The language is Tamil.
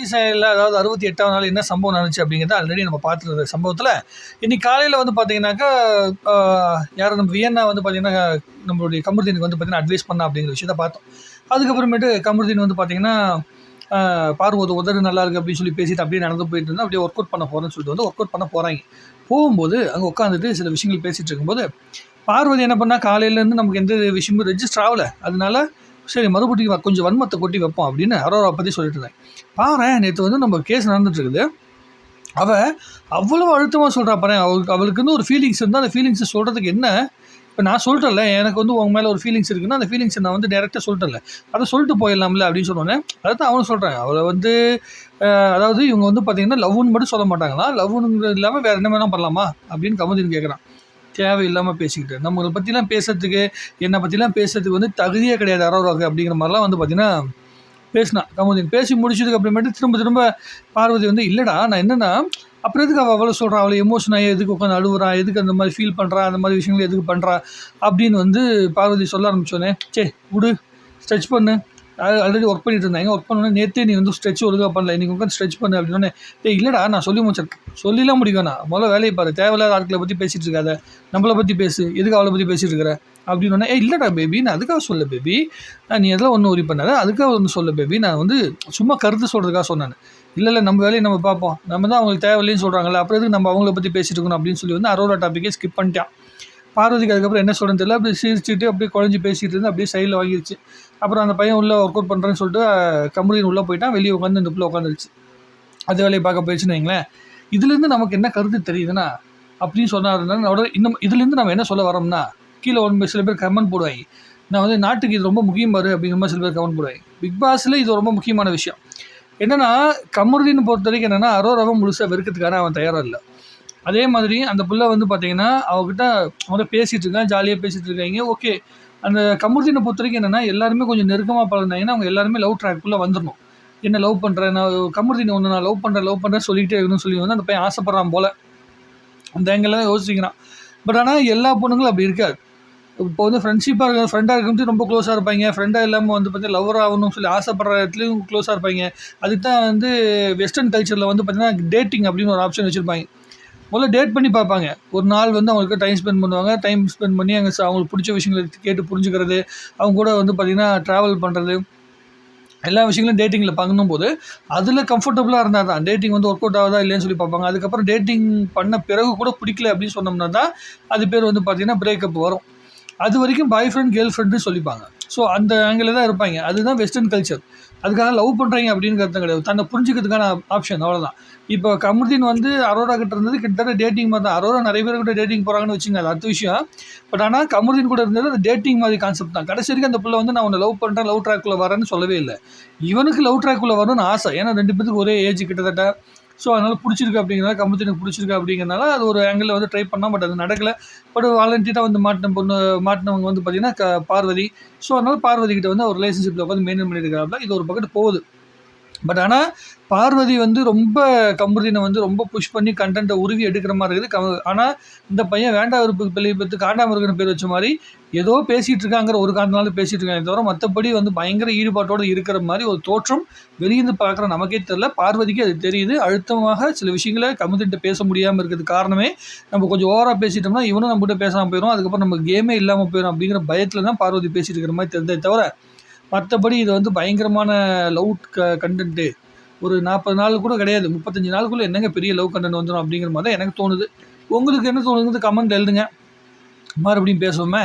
கடைசி அதாவது அறுபத்தி எட்டாவது நாள் என்ன சம்பவம் நடந்துச்சு அப்படிங்கிறத ஆல்ரெடி நம்ம பார்த்துருந்த சம்பவத்தில். இன்னைக்கு காலையில் வந்து பார்த்தீங்கன்னாக்கா யார் நம்ம வியன்னா வந்து பார்த்தீங்கன்னா நம்மளுடைய கமருதீனுக்கு வந்து பார்த்தீங்கன்னா அட்வைஸ் பண்ண அப்படிங்கிற விஷயத்த பார்த்தோம். அதுக்கப்புறமேட்டு கமருதீன் வந்து பார்த்தீங்கன்னா ஆஹ், உதடு நல்லா இருக்கு அப்படின்னு சொல்லி பேசிட்டு அப்படியே நடந்து போயிட்டு இருந்தால் அப்படியே ஒர்க் அவுட் பண்ண போகிறேன்னு சொல்லிட்டு வந்து ஒர்க் அவுட் பண்ண போகிறாங்க போகும்போது அங்கே உட்காந்துட்டு சில விஷயங்கள் பேசிகிட்டு இருக்கும்போது பார்வதி என்ன பண்ணால் காலையிலேருந்து நமக்கு எந்த விஷயமும் ரெஜிஸ்டர் ஆகலை. அதனால சரி மறுபடியும் கொஞ்சம் வன்மத்தை கொட்டி வைப்போம் அப்படின்னு அரோரா பற்றி சொல்லிட்டு இருந்தேன் பாரு நேற்று வந்து நம்ம கேஸ் நடந்துட்டுருக்குது. அவள் அவ்வளோ அழுத்தமாக சொல்கிறா பாரு அவளுக்கு அவளுக்குன்னு ஒரு ஃபீலிங்ஸ் இருந்தால் அந்த ஃபீலிங்ஸை சொல்கிறதுக்கு என்ன? இப்போ நான் சொல்லிட்டல எனக்கு வந்து உங்கள் மேலே ஒரு ஃபீலிங்ஸ் இருக்குன்னா அந்த ஃபீலிங்ஸை நான் வந்து டேரெக்டாக சொல்லிட்டல அதை சொல்லிட்டு போயிடலாம்ல அப்படின்னு சொன்னோன்னே அதை தான் அவனும் சொல்கிறேன் அவளை வந்து அதாவது இவங்க வந்து பார்த்தீங்கன்னா லவ்னு மட்டும் சொல்ல மாட்டாங்களா? லவ்னுங்கிறது இல்லாமல் வேறு என்ன வேணால் பண்ணலாமா? அப்படின்னு கமதின்னு கேட்குறான் தேவையில்லாமல் பேசிக்கிட்டு நம்மளை பற்றிலாம் பேசுறதுக்கு என்னை பற்றிலாம் பேசுறதுக்கு வந்து தகுதியே கிடையாது அரோராக்கு அப்படிங்கிற மாதிரிலாம் வந்து பார்த்தீங்கன்னா பேசினான் கமோதின் பேசி முடிச்சதுக்கு அப்புறமேட்டு திரும்ப திரும்ப பார்வதி வந்து இல்லைடா நான் என்னென்னா அப்புறம் எதுக்கு அவள் அவ்வளோ சொல்கிறான் அவளை எமோஷன் ஆகி எதுக்கு உட்காந்து அழுவுறா? எதுக்கு அந்த மாதிரி ஃபீல் பண்ணுறா அந்த மாதிரி விஷயங்கள் எதுக்கு பண்ணுறா அப்படின்னு வந்து பார்வதி சொல்ல ஆரம்பித்தோன்னே சே விடு ஸ்ட்ரெச் பண்ணு. ஆல்ரெடி ஒர்க் பண்ணிட்டு இருந்தாங்க ஒர்க் பண்ணோன்னே நேற்றே நீ வந்து ஸ்ட்ரெச் ஒழுங்காக பண்ணல. இன்றைக்கி உட்காந்து ஸ்ட்ரெச் பண்ணு அப்படின்னே ஏய் இல்லைடா நான் சொல்லி முடிச்சிருக்கேன். சொல்லிலாம் முடியும் நான் முதல்ல வேலையை பாரு. தேவையில்லாத ஆட்களை பற்றி பேசிகிட்டு இருக்காத. நம்மளை பற்றி பேசு. எதுக்கு அவளை பற்றி பேசிகிட்டு இருக்கிற? அப்படின்னு ஏ இல்லைடா பேபி நான் அதுக்காக சொல்ல பேபி நீ எதெல்லாம் ஒன்றும் உரி பண்ணாத. அதுக்காக ஒன்று சொல்ல பேபி நான் வந்து சும்மா கருத்து சொல்கிறதுக்காக சொன்னேன். இல்லை இல்லை நம்ம வேலையை நம்ம பார்ப்போம். நம்ம தான் அவங்களுக்கு தேவையில்லைன்னு சொல்கிறாங்களே அப்புறம் எதுக்கு நம்ம அவங்கள பற்றி பேசிட்டு இருக்கணும்? அப்படின்னு சொல்லி வந்து அரோரா டாப்பிக்கே ஸ்கிப் பண்ணிட்டான். பார்வதிக்கு அதுக்கப்புறம் என்ன சொல்கிறேன்னு தெரியல. அப்படியே சிரிச்சுட்டு அப்படியே குழஞ்சி பேசிகிட்டு இருந்து அப்படியே சைடில் வாங்கிருச்சு. அப்புறம் அந்த பையன் உள்ளே ஒர்க் அவுட் பண்ணுறேன்னு சொல்லிட்டு கம்பெனியின் உள்ளே போயிட்டான். வெளியே உட்காந்து இந்த பிள்ளை உட்காந்துருச்சு அது வேலையை பார்க்க போயிடுச்சுன்னு வைங்களேன். இதுலேருந்து நமக்கு என்ன கருத்து தெரியுதுன்னா அப்படின்னு சொன்னாருன்னா உடனே இன்னும் இதுலேருந்து நம்ம என்ன சொல்ல வரோம்னா கீழே ஒன்று சில பேர் கமெண்ட் போடுவாங்க. நான் வந்து நாட்டுக்கு இது ரொம்ப முக்கியம் பாரு அப்படிங்கிற மாதிரி சில பேர் கமெண்ட் போடுவாங்க. பிக் பாஸில் இது ரொம்ப முக்கியமான விஷயம். என்னென்னா கமருதீன் பொறுத்த வரைக்கும் என்னென்னா அரோராவை முழுசாக வெறுக்கிறதுக்கான அவன் தயாராக இல்லை. அதே மாதிரி அந்த பிள்ளை வந்து பார்த்தீங்கன்னா அவகிட்ட அவங்கள்ட்ட பேசிகிட்டு இருக்கான் ஜாலியாக பேசிகிட்டு இருக்காங்க. ஓகே அந்த கமருதீனை பொறுத்த வரைக்கும் என்னென்னா எல்லாருமே கொஞ்சம் நெருக்கமாக பழந்தாங்கன்னா அவங்க எல்லாருமே லவ் ட்ராக்குள்ளே வந்துடணும் என்ன லவ் பண்ணுறேன் நான் கமருதீனை ஒன்று நான் லவ் பண்ணுறேன் லவ் பண்ணுறேன் சொல்லிக்கிட்டே இருக்கணும்னு சொல்லி வந்து அந்த பையன் ஆசைப்பட்றான் போல். அந்த எங்கெல்லாம் தான் யோசிக்கிறான். பட் ஆனால் எல்லா பொண்ணுங்களும் அப்படி இருக்காது. இப்போ வந்து ஃப்ரெண்ட்ஷிப்பாக இருக்க ஃப்ரெண்டாக இருக்கும்போது ரொம்ப க்ளோஸாக இருப்பாங்க. ஃப்ரெண்டாக இல்லாமல் வந்து பார்த்தீங்கன்னா லவர் ஆகணும்னு சொல்லி ஆசைப்படுற இடத்துலையும் க்ளோஸாக இருப்பாங்க. அதுக்கு தான் வந்து வெஸ்டர்ன் கல்ச்சரில் வந்து பார்த்தீங்கன்னா டேட்டிங் அப்படின்னு ஒரு ஆப்ஷன் வச்சுருப்பாங்க. முதல்ல டேட் பண்ணி பார்ப்பாங்க. ஒரு நாள் வந்து அவங்களுக்கு டைம் ஸ்பெண்ட் பண்ணுவாங்க. டைம் ஸ்பெண்ட் பண்ணி அங்கே அவங்களுக்கு பிடிச்ச விஷயங்களை கேட்டு புரிஞ்சுக்கிறது. அவங்க கூட வந்து பார்த்திங்கன்னா ட்ராவல் பண்ணுறது எல்லா விஷயங்களும் டேட்டிங்கில் பண்ணும்போது அதில் கம்ஃபர்டபுளாக இருந்தால் தான். டேட்டிங் வந்து ஒர்க் அவுட் ஆகுதா இல்லைன்னு சொல்லி பார்ப்பாங்க. அதுக்கப்புறம் டேட்டிங் பண்ண பிறகு கூட பிடிக்கல அப்படின்னு சொன்னோம்னா தான் அது பேர் வந்து பார்த்திங்கன்னா பிரேக்கப் வரும். அது வரைக்கும் பாய் ஃப்ரெண்ட் கேர்ள் ஃப்ரெண்டுன்னு சொல்லிப்பாங்க. ஸோ அந்த ஆங்கிளில் தான் இருப்பாங்க. அதுதான் வெஸ்டர்ன் கல்ச்சர் அதுக்காக லவ் பண்ணுறாங்க அப்படின்னு கருத்தம் கிடையாது. தன்னை புரிஞ்சுக்கிறதுக்கான ஆப்ஷன் அவ்வளோதான் இப்போ கமருதீன் வந்து அரோரா கிட்ட இருந்தது கிட்டத்தட்ட டேட்டிங் மாதிரி தான். அரோரா நிறைய பேர் கூட டேட்டிங் போகிறாங்கன்னு வச்சுங்க அது அடுத்த விஷயம். பட் ஆனால் கமருதீன் கூட இருந்தது அந்த டேட்டிங் மாதிரி கான்செப்ட் தான். கடைசி வரைக்கும் அந்த பிள்ளை வந்து நான் உன்னை லவ் பண்ணுறேன் லவ் ட்ராக்குள்ளே வரேன்னு சொல்லவே இல்லை. இவனுக்கு லவ் ட்ராக்குள்ளே வரணும்னு ஆசை. ஏன்னா ரெண்டு பேத்துக்கு ஒரே ஏஜ் கிட்டத்தட்ட. ஸோ அதனால் பிடிச்சிருக்கு அப்படிங்கிறனால கம்பத்தினுக்கு பிடிச்சிருக்கு அப்படிங்கிறனால அது ஒரு ஆங்கிளில் வந்து ட்ரை பண்ணால் பட் அது நடக்கலை. பட் வாலண்டியராக வந்து மாட்டின பொண்ணு மாட்டினவங்க வந்து பார்த்திங்கன்னா க பார்வதி. ஸோ அதனால் பார்வதி கிட்ட வந்து ஒரு ரிலேஷன்ஷிப்பில் உட்காந்து மெயின்டைன் பண்ணிட்டு இது ஒரு பக்கத்து போகுது. பட் ஆனால் பார்வதி வந்து ரொம்ப கம்புதினை வந்து ரொம்ப புஷ் பண்ணி கண்டென்ட்டை உருவி எடுக்கிற மாதிரி இருக்குது. கம் ஆனால் இந்த பையன் வேண்டா விருப்பு பிள்ளை பற்றி காண்டாம பேர் வச்ச மாதிரி ஏதோ பேசிகிட்டு இருக்காங்கிற ஒரு காரணத்தினால பேசிகிட்டு இருக்காங்க தவிர மற்றபடி வந்து பயங்கர ஈடுபாட்டோடு இருக்கிற மாதிரி ஒரு தோற்றம் வெளியிருந்து பார்க்குற நமக்கே தெரில பார்வதிக்கு அது தெரியுது. அழுத்தமாக சில விஷயங்களை கமுதிட்ட பேச முடியாமல் இருக்கிறது காரணமே நம்ம கொஞ்சம் ஓவராக பேசிட்டோம்னா இவனும் நம்மகிட்ட பேசாமல் போயிடும் அதுக்கப்புறம் நம்ம கேமே இல்லாமல் போயிடும் அப்படிங்கிற பயத்தில் தான் பார்வதி பேசிட்டு இருக்கிற மாதிரி தெரிஞ்சதே தவிர மற்றபடி இது வந்து பயங்கரமான லவ் க கண்டென்ட்டு ஒரு நாற்பது நாள் கூட கிடையாது. முப்பத்தஞ்சு நாளுக்குள்ளே என்னங்க பெரிய லவ் கண்டென்ட் வந்துடும் அப்படிங்கிற மாதிரி தான் எனக்கு தோணுது. உங்களுக்கு என்ன தோணுது கமெண்ட் எழுதுங்க. மறுபடியும் பேசுவோமே.